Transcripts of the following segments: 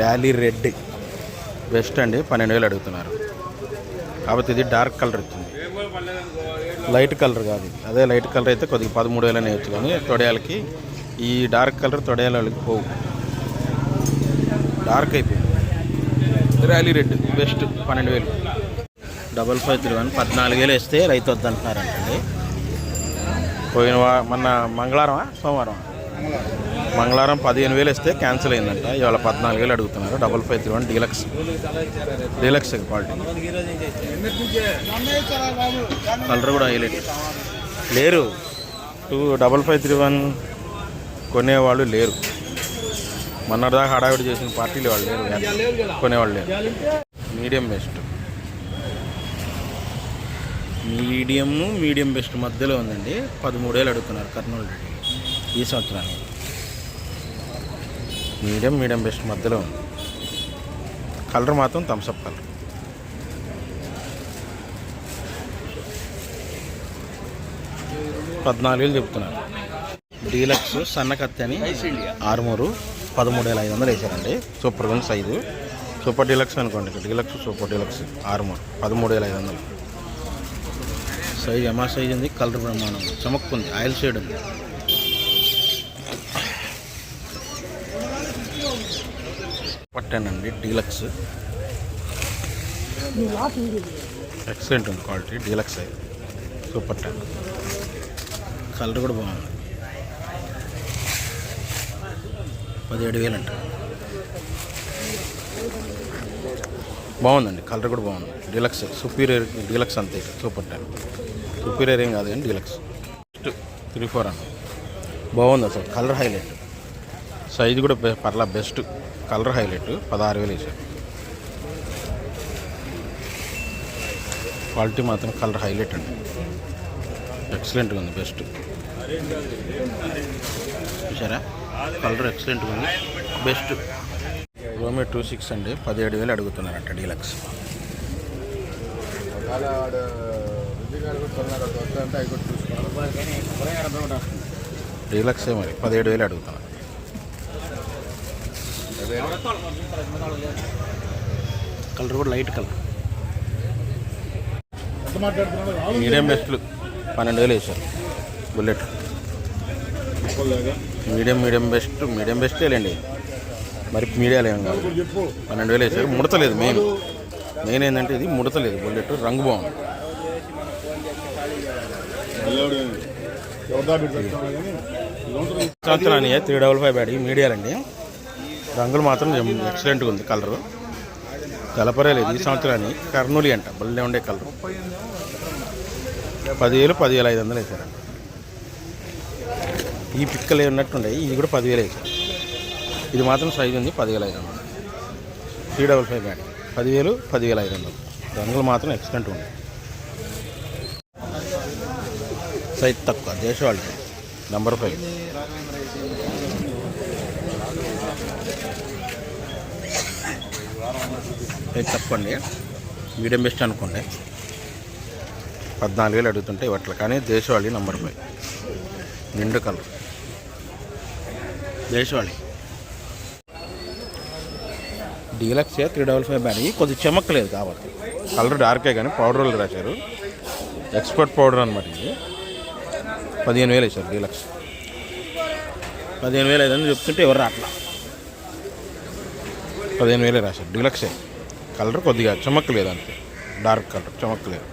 Rally red. Best అండి పన్నెండు వేలు అడుగుతున్నారు. కాబట్టి ఇది డార్క్ కలర్ వచ్చింది లైట్ కలర్ కాదు అదే లైట్ కలర్ అయితే కొద్దిగా పదమూడు వేలు అనేవచ్చు కానీ తొడయాలకి ఈ డార్క్ కలర్ తొడయాలకి పోవు. డార్క్ అయిపోయింది. ర్యాలీ రెడ్ బెస్ట్ పన్నెండు వేలు. డబల్ ఫైవ్ త్రీ వన్ పద్నాలుగు వేలు వేస్తే రైతు వద్దంటున్నారంటండి పోయిన వా మొన్న మంగళవారమా సోమవారం మంగళవారం పదిహేను వేలు ఇస్తే క్యాన్సిల్ అయిందంట. ఇవాళ పద్నాలుగు వేలు అడుగుతున్నారు. Double five three one deluxe. Deluxe quality. Colour కూడా హైలైట్. లేరు. Two double five three one కొనేవాళ్ళు లేరు. మొన్నటిదాకా హడావిడి చేసిన పార్టీలు వాళ్ళు లేరు. కొనేవాళ్ళు లేరు. Medium best. Medium medium best మధ్యలో ఉందండి. పదమూడేళ్ళు అడుగుతున్నారు కర్నూలు ఈ సంవత్సరానికి. మీడియం మీడియం బెస్ట్ మధ్యలో ఉంది. కలర్ మాత్రం థమ్స్అప్ కలర్. పద్నాలుగు వేలు చెప్తున్నారు. డీలక్స్ సన్నకత్తి అని ఆరుమూరు పదమూడు వేల ఐదు వందలు వేసారండి. Super one size. Super deluxe అనుకోండి డీలక్స్ సూపర్ డీలక్స్ ఆరుమూరు పదమూడు వేల ఐదు వందలు. సైజ్ ఎమా సైజ్ ఉంది. కలర్ బ్రహ్మాండం చమక్కుంది. ఆయిల్ షేడ్ ఉంది. పట్టానండి డీలక్స్. ఎక్సలెంట్ ఉంది క్వాలిటీ డీలక్స్ అయితే సూపర్ టెన్ కలర్ కూడా బాగుంది. పదిహేడు వేలు అంట. బాగుందండి కలర్ కూడా బాగుంది. డీలక్స్ సుపీరియర్ డీలక్స్ అంతే సూపర్ టెన్ సుపీరియర్ ఏం కాదు కానీ డీలక్స్. త్రీ ఫోర్ అన్న. బాగుంది అసలు కలర్ హైలైట్ సైజు కూడా బె- పర్లా బెస్ట్ కలర్ హైలైట్ పదహారు వేలు వేసారు క్వాలిటీ మాత్రం కలర్ హైలైట్ అండి. ఎక్సలెంట్గా ఉంది బెస్ట్ చూసారా కలర్ ఎక్సలెంట్గా ఉంది బెస్ట్ రోమే టూ సిక్స్ అండి పదిహేడు వేలు అడుగుతున్నారంట డీలక్స్. డీలక్సే మరి పదిహేడు వేలు అడుగుతున్నారు. కలర్ కూడా లైట్ కలర్ మీడియం బెస్ట్లు పన్నెండు వేలు వేసారు bullet medium medium best medium best లేండి. మరి మీడియాలు ఏం కాదు. పన్నెండు వేలు వేసారు ముడతలేదు మెయిన్ మెయిన్ ఏంటంటే ఇది ముడతలేదు బుల్లెట్ రంగు బాగుంది. సంవత్సరాన్ని త్రీ డబల్ ఫైవ్ బ్యాడ్ మీడియాలండి రంగులు మాత్రం ఎక్సలెంట్గా ఉంది కలరు కలపరేలేదు ఈ సంవత్సరాన్ని కర్నూలి అంట బల్లే ఉండే కలర్ పదివేలు పదివేల ఐదు వందలు వేసారంట ఈ పిక్కలు ఉన్నట్టుండే ఇది కూడా పదివేలు వేసారు ఇది మాత్రం సైజు ఉంది పదివేల ఐదు వందలు. త్రీ డబల్ ఫైవ్ బ్యాట్ పదివేలు పదివేల ఐదు వందలు. రంగులు మాత్రం ఎక్సలెంట్ ఉంది సైజ్ తక్కువ దేశవాళి నంబర్ ఫైవ్ తక్కువ అండి మీడియం బెస్ట్ అనుకోండి. పద్నాలుగు వేలు అడుగుతుంటే ఇవట్ల కానీ దేశవాళి నంబర్ ఫైవ్. నిండు colour. దేశవాళి. Deluxe three double five bad కొద్దిగా చెమక్కలేదు కాబట్టి. కలర్ డార్కే కానీ పౌడర్ వాళ్ళు రాశారు. ఎక్స్పర్ట్ పౌడర్ అనమాట ఇది. పదిహేను వేలు వేశారు డీలక్స్. పదిహేను వేలు ఐదని చెప్తుంటే ఎవరు రాట్లా? పదిహేను వేలే రాశారు డీలక్సే. కలర్ కొద్దిగా చెమక్కలేదు అంతే. Dark colour చెమక్కలేదు.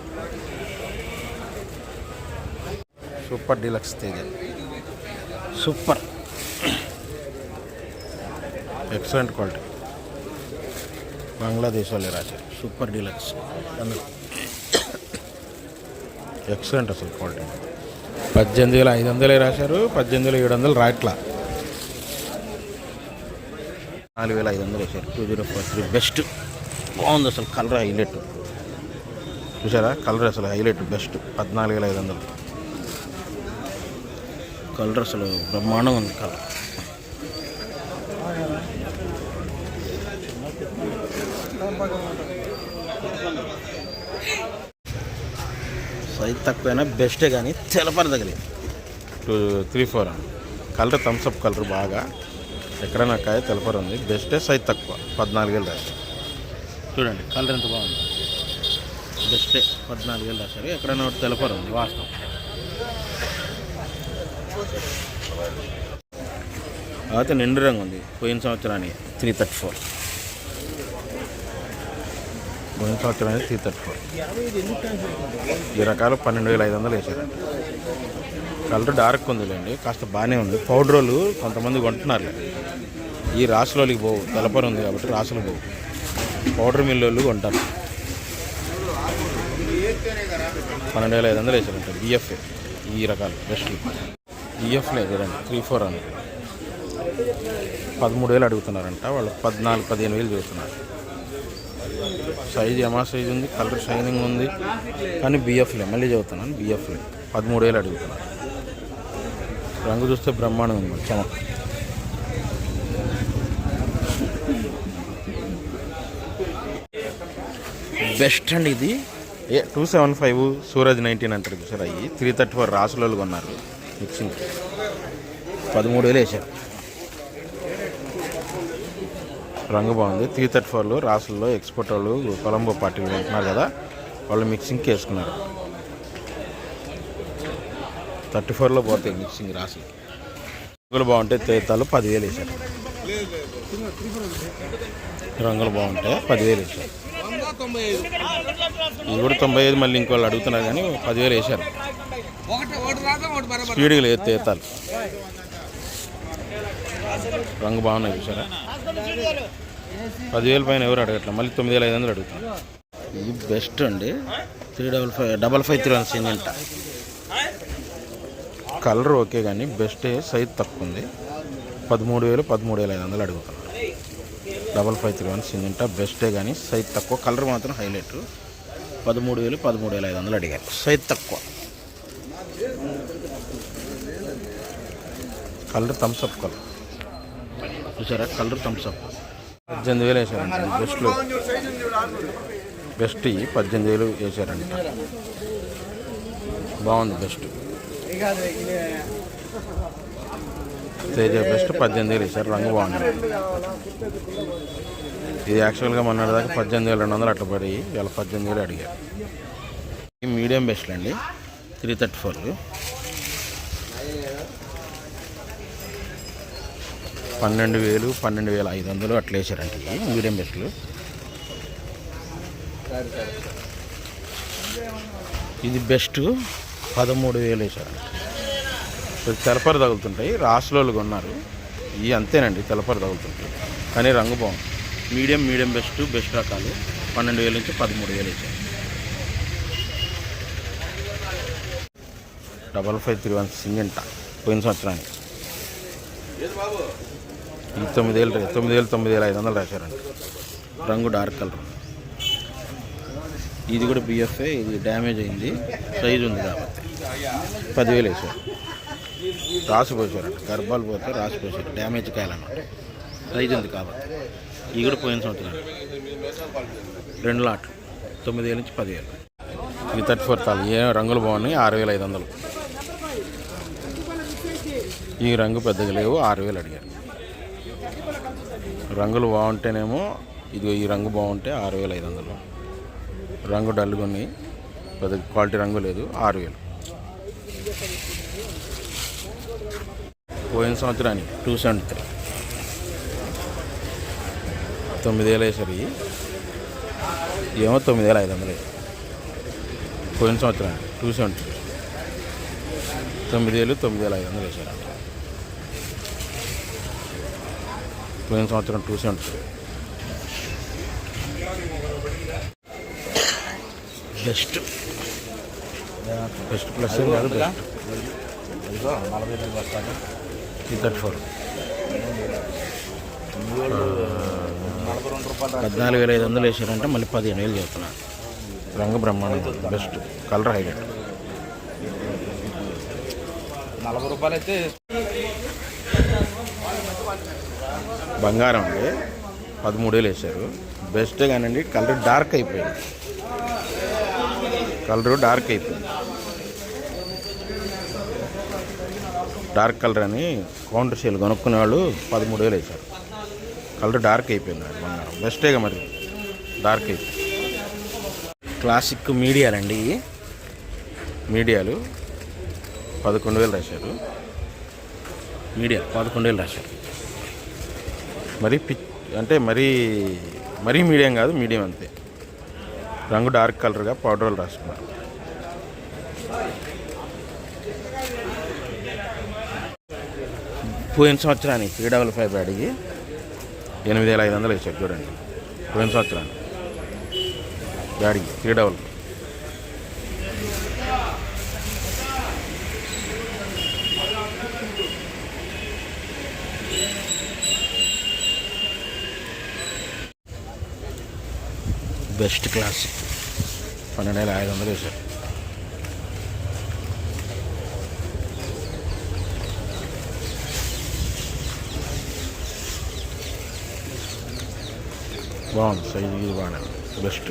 Super deluxe Teja. Super. Excellent quality. Bangladesh వాళ్ళే రాశారు. Super deluxe. అందులో. ఎక్సలెంట్ అసలు క్వాలిటీ. పద్దెనిమిది వేల ఐదు వందలే రాశారు. పద్దెనిమిది వేల ఏడు వందలు రాట్లా. నాలుగు వేల ఐదు వందలు వేశారు. Two zero four three best. బాగుంది అసలు కలర్ హైలైట్. చూసారా? కలర్ అసలు హైలైట్ బెస్ట్. పద్నాలుగు వేల ఐదు వందలు కలర్ అసలు బ్రహ్మాండంగా ఉంది కలర్. సైజ్ తక్కువైనా బెస్టే కానీ తెలపర తగిలి two three four colour Thums Up colour బాగా. ఎక్కడైనా కాయ తెలపరు ఉంది బెస్టే సైజ్ తక్కువ. పద్నాలుగు వేలు రాశారు చూడండి కలర్ ఎంత బాగుంది. బెస్టే పద్నాలుగు వేలు రాశారు ఎక్కడైనా ఒకటి తెలపరు ఉంది వాస్తవం. అయితే నిండు రంగు ఉంది పోయిన సంవత్సరానికి త్రీ థర్టీ ఫోర్ పోయిన సంవత్సరానికి త్రీ థర్టీ ఫోర్ ఈ రకాలు పన్నెండు వేల ఐదు వందలు వేసారు. కలర్ డార్క్ ఉందిలేండి కాస్త బాగానే ఉంది. పౌడర్లు కొంతమంది కొంటున్నారు ఈ రాసులోకి పోవు తెలపరు ఉంది కాబట్టి రాసులు పోవు. పౌడర్ మిల్లోళ్ళు కొంటారు. పన్నెండు వేల ఐదు వందలు వేసారంట బిఎఫ్ఏ ఈ రకాలు బెస్ట్ బిఎఫ్ చూడండి త్రీ ఫోర్ అని. పదమూడు వేలు అడుగుతున్నారంట వాళ్ళు పద్నాలుగు పదిహేను వేలు చూస్తున్నారు. సైజ్ ఎమా సైజ్ ఉంది కలర్ షైనింగ్ ఉంది కానీ బిఎఫ్లే మళ్ళీ చదువుతున్నాను బిఎఫ్లే పదమూడు వేలు అడుగుతున్నారు. రంగు చూస్తే బ్రహ్మాండం ఉంది మరి చమక్. బెస్ట్ అండి ఇది. A two seven five Suraj nineteen అంటారు చూసారు అయ్యి త్రీ థర్టీ ఫోర్ రాసులలో కొన్నారు. మిక్సింగ్ పదమూడు వేలు వేసారు. రంగు బాగుంది. త్రీ థర్టీ ఫోర్లో రాసుల్లో ఎక్స్పోర్ట్ వాళ్ళు కొలంబో పార్టీలు ఉంటున్నారు కదా వాళ్ళు మిక్సింగ్కి వేసుకున్నారు థర్టీ ఫోర్లో పోతాయి మిక్సింగ్ రాసులు. రంగులు బాగుంటాయి తేతాలు పదివేలు వేసారు. రంగులు బాగుంటాయి పదివేలు వేసారు. ఇవి కూడా తొంభై ఐదు మళ్ళీ ఇంకోళ్ళు అడుగుతున్నారు కానీ పదివేలు వేసారు స్పీడ్గా లేదు తేతాలు రంగు బాగున్నాయి చూసారా? పదివేల పైన ఎవరు అడగట్లేదు. మళ్ళీ తొమ్మిది వేల ఐదు వందలు అడుగుతారు ఇది బెస్ట్ అండి. Three double five double five three one cement colour okay కానీ బెస్ట్ సైజ్ తక్కువ ఉంది. పదమూడు వేలు పదమూడు వేల ఐదు వందలు అడుగుతున్నారు. Double five three one cement బెస్టే కానీ సైజ్ తక్కువ. కలర్ మాత్రం హైలైట్ పదమూడు వేలు పదమూడు వేల ఐదు వందలు అడిగారు. సైజ్ తక్కువ. కలర్ థమ్స్అప్ కలర్ చూసారా? కలర్ థమ్స్అప్ పద్దెనిమిది వేలు వేసారంట. బెస్ట్లో బెస్ట్ పద్దెనిమిది వేలు వేసారంట. బాగుంది బెస్ట్ తేజ బెస్ట్ పద్దెనిమిది వేలు ఇచ్చారు రంగు బాగుంది. ఇది యాక్చువల్గా మొన్నటి దాకా పద్దెనిమిది వేల రెండు వందలు అట్లా పడి ఇవాళ పద్దెనిమిది వేలు అడిగారు. ఈ మీడియం బెస్ట్ అండి. Three thirty four. పన్నెండు వేలు పన్నెండు వేల ఐదు వందలు అట్లా వేసారండి మీడియం బెస్ట్లు ఇది బెస్ట్ పదమూడు వేలు వేసారండి తెలపర తగులుతుంటాయి. రాసులోళ్ళు కొన్నారు. ఇవి అంతేనండి తెలపర తగులుతుంటాయి. కానీ రంగు బాగుంది. మీడియం మీడియం బెస్ట్ బెస్ట్ రకాలు. పన్నెండు వేల నుంచి పదమూడు వేలు ఇచ్చాయి డబల్ ఫైవ్ త్రీ వన్ సింగంట. పోయిన సంవత్సరానికి. ఈ తొమ్మిది తొమ్మిదేళ్ళు తొమ్మిది తొమ్మిది వేల ఐదు వందలు రాశారండి. రంగు డార్క్ కలర్. ఇది కూడా బిఎఫ్ఏ ఇది డ్యామేజ్ అయింది. సైజు ఉంది కాబట్టి. పదివేలు వేసారు. రాసిపోసారంట. గర్భాలు పోతే రాసిపోసారు. డ్యామేజ్ కాయాలన్నమాట. రైజ్ ఉంది కాబట్టి. ఇది కూడా పోయిన సంవత్సరం. రెండు లాట్లు. తొమ్మిది వేల నుంచి పదివేలు. ఇది థర్టీ ఫోర్ తాలు ఏ రంగులు బాగున్నాయి? ఆరు వేల ఐదు వందలు ఈ రంగు పెద్దగా లేవు. ఆరు వేలు అడిగారు. రంగులు బాగుంటేనేమో ఇది ఈ రంగు బాగుంటే ఆరు వేల ఐదు వందలు రంగు డల్గా ఉన్నాయి. పెద్ద క్వాలిటీ రంగు లేదు. ఆరు వేలు పోయిన సంవత్సరానికి టూ సెవెంటీ త్రీ తొమ్మిది వేలు వేసారు ఏమో తొమ్మిది వేల ఐదు వందలు. పోయిన సంవత్సరానికి టూ సెవెంటీ తొమ్మిది వేలు తొమ్మిది వేల ఐదు వందలు వేసారు పోయిన సంవత్సరం two seventy best. Best plus కాదు బెస్ట్. Three thirty four. పద్నాలుగు వేల ఐదు వందలు వేసారంటే మళ్ళీ పదిహేను వేలు చెప్తున్నారు రంగు బ్రహ్మాండం బెస్ట్. Colour highlight. నలభై రూపాయలు అయితే బంగారం అండి. పదమూడు వేలు వేసారు. బెస్ట్ కానండి కలర్ డార్క్ అయిపోయింది. కలర్ డార్క్ అయిపోయింది. డార్క్ కలర్ అని కౌంటర్ సేల్ కొనుక్కునే వాళ్ళు పదమూడు వేలు వేశారు. కలర్ డార్క్ అయిపోయింది బంగారం బెస్టేగా మరి. డార్క్ అయిపోయింది క్లాసిక్ మీడియాలండి మీడియాలు పదకొండు వేలు రాశారు. మీడియా పదకొండు వేలు రాశారు. మరీ పిచ్ అంటే మరీ మరీ మీడియం కాదు మీడియం అంతే. రంగు డార్క్ కలర్గా పౌడర్లు రాసుకున్నారు. పోయిన సంవత్సరానికి త్రీ డబల్ ఫైవ్ బ్యాడ్కి ఎనిమిది వేల ఐదు వందలు ఇచ్చారు చూడండి. పోయిన సంవత్సరానికి బ్యాడ్కి త్రీ డబల్. Best class. పన్నెండు వేల ఐదు వందలు వేసారు బాగుంది సైజు ఇది బాగానే ఉంది. బెస్ట్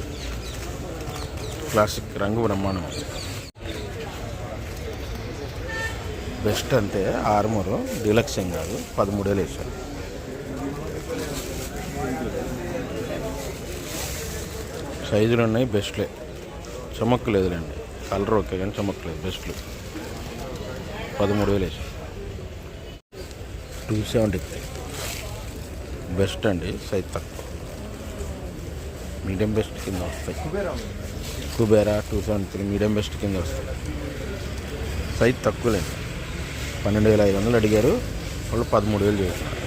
క్లాసిక్ రంగు బ్రహ్మాండం బెస్ట్ అంటే ఆర్మూరు డీలక్స్ ఏం కాదు పదమూడు వేలు వేసారు సైజులు ఉన్నాయి బెస్ట్లే చమక్కు లేదులేండి కలర్ ఓకే కానీ చమక్కు లేదు బెస్ట్లు పదమూడు వేలు వేసారు టూ సెవెంటీ బెస్ట్ అండి సైజ్ తక్కువ. మీడియం బెస్ట్ కింద వస్తాయి. Kubera two seven three medium best కింద వస్తాయి. సైజ్ తక్కువలేదు పన్నెండు వేల ఐదు వందలు అడిగారు. వాళ్ళు పదమూడు వేలు చేస్తున్నారు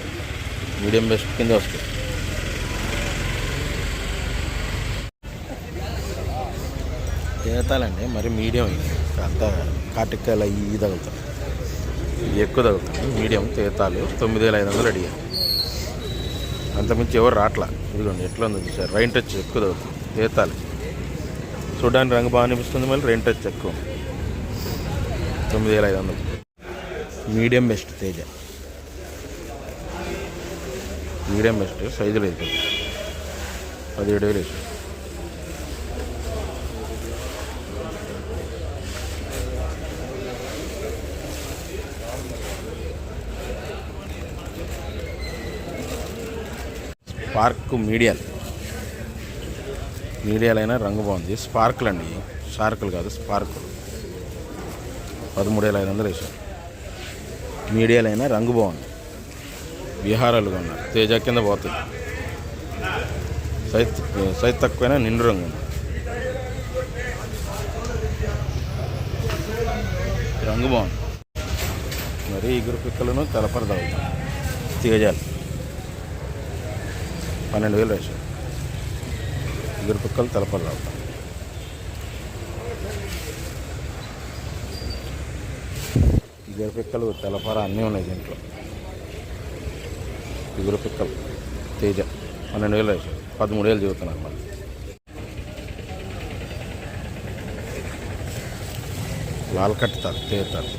మీడియం బెస్ట్ కింద వస్తాయి. తేతాలండి మరి మీడియం అంత కాటికాయలు అవి తగులుతాయి. ఇవి ఎక్కువ తగులుతాయి. మీడియం తేతాలు. తొమ్మిది వేల ఐదు వందలు అడిగారు. అంతమించి ఎవరు రాట్లా? ఇదిగోండి ఎట్లా ఉంది సార్ రైన్ టచ్ ఎక్కువ తగ్గుతుంది ఏతాలి చూడడానికి రంగు బాగా అనిపిస్తుంది మళ్ళీ రైన్ టచ్ ఎక్కువ. తొమ్మిది వేల ఐదు వందలు. Medium best Teja. Medium best size లేదు పదిహేడు వేలు వేసాడు స్పార్క్ మీడియల్. మీడియాలు మీడియాలైనా రంగు బాగుంది. స్పార్కులు అండి. షార్కులు కాదు స్పార్కులు. పదమూడు వేల ఐదు వందలు వేసారు మీడియాలు అయినా రంగు బాగుంది. బీహారాలుగా ఉన్నారు. తేజ కింద పోతుంది. సైజ్ సైజ్ తక్కువైనా నిండు రంగు ఉంది. రంగు బాగుంది. మరి ఇగురు పిక్కలను తలపర తీగజాలి తేజాలు. పన్నెండు వేలు వేసాడు ఇద్దరు పిక్కలు తలపలు రావుతాం ఇద్దరు పిక్కలు తెలపర అన్నీ ఉన్నాయి దీంట్లో. ఇగురు పిక్కలు తేజ పన్నెండు వేలు వేసాడు పదమూడు వేలు చదువుతున్నారు మళ్ళీ లాల్ కట్టుతారు తేతారు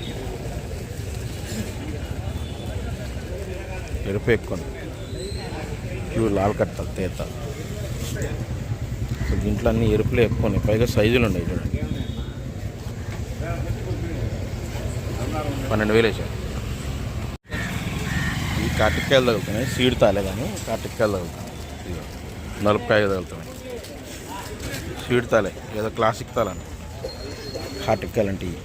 ఎరుపు ఎక్కువ ప్యూర్ లాల్ కట్టాలి తేత సో దీంట్లో అన్ని ఎరుపులే ఎక్కువ ఉన్నాయి. పైగా సైజులు ఉన్నాయి చూడండి. పన్నెండు వేలు వేసారు. ఈ కాటికాయలు తగులుతున్నాయి సీడ్ తాలే కానీ కాటికాయలు తగులుతున్నాయి. ఇదిగో నలుపుకాయ తగులుతున్నాయి. సీడ్ తాలే ఏదో క్లాసిక్ తాలని కాటికాయలు అంటే ఇది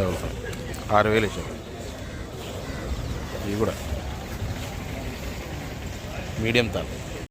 తగులుతాయి ఆరు వేలు వేసారు. ఇవి కూడా. మీడియం తాల్